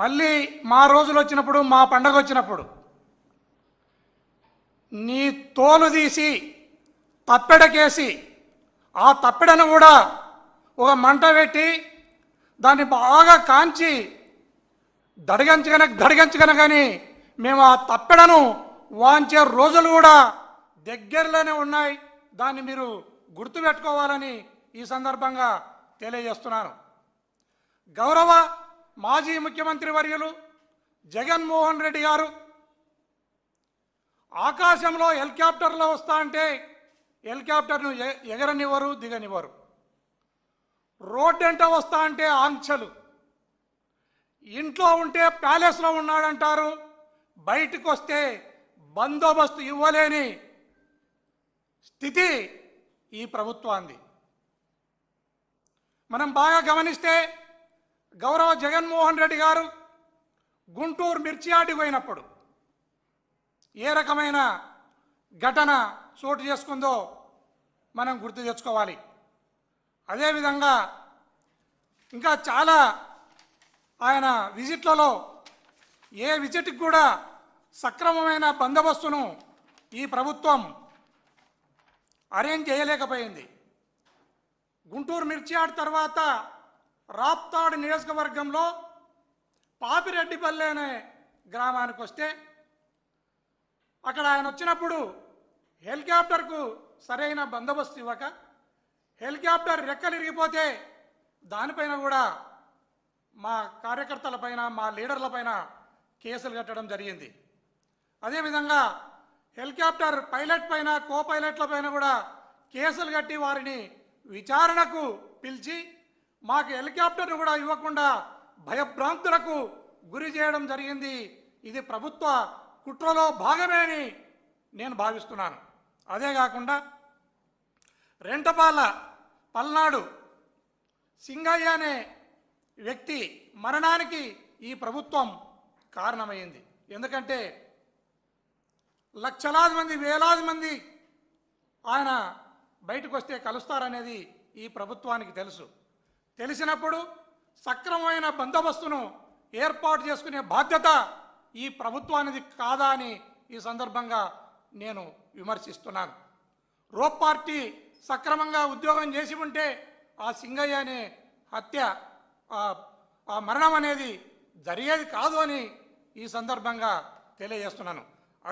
మళ్ళీ మా రోజులు వచ్చినప్పుడు మా పండగ వచ్చినప్పుడు నీ తోలు తీసి తప్పెడకేసి ఆ తప్పెడను కూడా ఒక మంట పెట్టి దాన్ని బాగా కాంచి దడిగంచగన దడిగంచగన కానీ మేము ఆ తప్పెడను వాంచే రోజులు కూడా దగ్గరలోనే ఉన్నాయి. దాన్ని మీరు గుర్తుపెట్టుకోవాలని ఈ సందర్భంగా తెలియజేస్తున్నాను. గౌరవ మాజీ ముఖ్యమంత్రి వర్యులు జగన్మోహన్ రెడ్డి గారు ఆకాశంలో హెలికాప్టర్లో వస్తా అంటే హెలికాప్టర్ను ఎ- ఎగరనివ్వరు దిగనివ్వరు. రోడ్డు ఎంట వస్తా అంటే ఆంక్షలు. ఇంట్లో ఉంటే ప్యాలెస్లో ఉన్నాడంటారు బయటకు వస్తే బందోబస్తు ఇవ్వలేని స్థితి ఈ ప్రభుత్వాన్ని మనం బాగా గమనిస్తే గౌరవ జగన్మోహన్ రెడ్డి గారు గుంటూరు మిర్చియాటికి పోయినప్పుడు ఏ రకమైన ఘటన చోటు చేసుకుందో మనం గుర్తు తెచ్చుకోవాలి. అదేవిధంగా ఇంకా చాలా ఆయన విజిట్లలో ఏ విజిట్కి కూడా సక్రమమైన బందోబస్తును ఈ ప్రభుత్వం అరేంజ్ చేయలేకపోయింది. గుంటూరు మిర్చియాడ్ తర్వాత రాప్తాడు నియోజకవర్గంలో పాపిరెడ్డిపల్లి అనే గ్రామానికి వస్తే అక్కడ ఆయన వచ్చినప్పుడు హెలికాప్టర్కు సరైన బందోబస్తు ఇవ్వక హెలికాప్టర్ రెక్కలు ఇరిగిపోతే దానిపైన కూడా మా కార్యకర్తలపైన మా లీడర్లపైన కేసులు కట్టడం జరిగింది. అదేవిధంగా హెలికాప్టర్ పైలట్ పైన కో పైలట్ల పైన కూడా కేసులు కట్టి వారిని విచారణకు పిలిచి మాకు హెలికాప్టర్ కూడా ఇవ్వకుండా భయభ్రాంతులకు గురి చేయడం జరిగింది. ఇది ప్రభుత్వ కుట్రలో భాగమే అని నేను భావిస్తున్నాను. అదే కాకుండా రెంటపాల పల్నాడు సింగయ్య అనే వ్యక్తి మరణానికి ఈ ప్రభుత్వం కారణమైంది. ఎందుకంటే లక్షలాది మంది వేలాది మంది ఆయన బయటకు వస్తే కలుస్తారనేది ఈ ప్రభుత్వానికి తెలుసు. తెలిసినప్పుడు సక్రమమైన బందోబస్తును ఏర్పాటు చేసుకునే బాధ్యత ఈ ప్రభుత్వానికి కాదా అని ఈ సందర్భంగా నేను విమర్శిస్తున్నాను. రోప్ పార్టీ సక్రమంగా ఉద్యోగం చేసి ఉంటే ఆ సింగయ్య అనే హత్య ఆ- ఆ మరణం అనేది జరిగేది కాదు అని ఈ సందర్భంగా తెలియజేస్తున్నాను.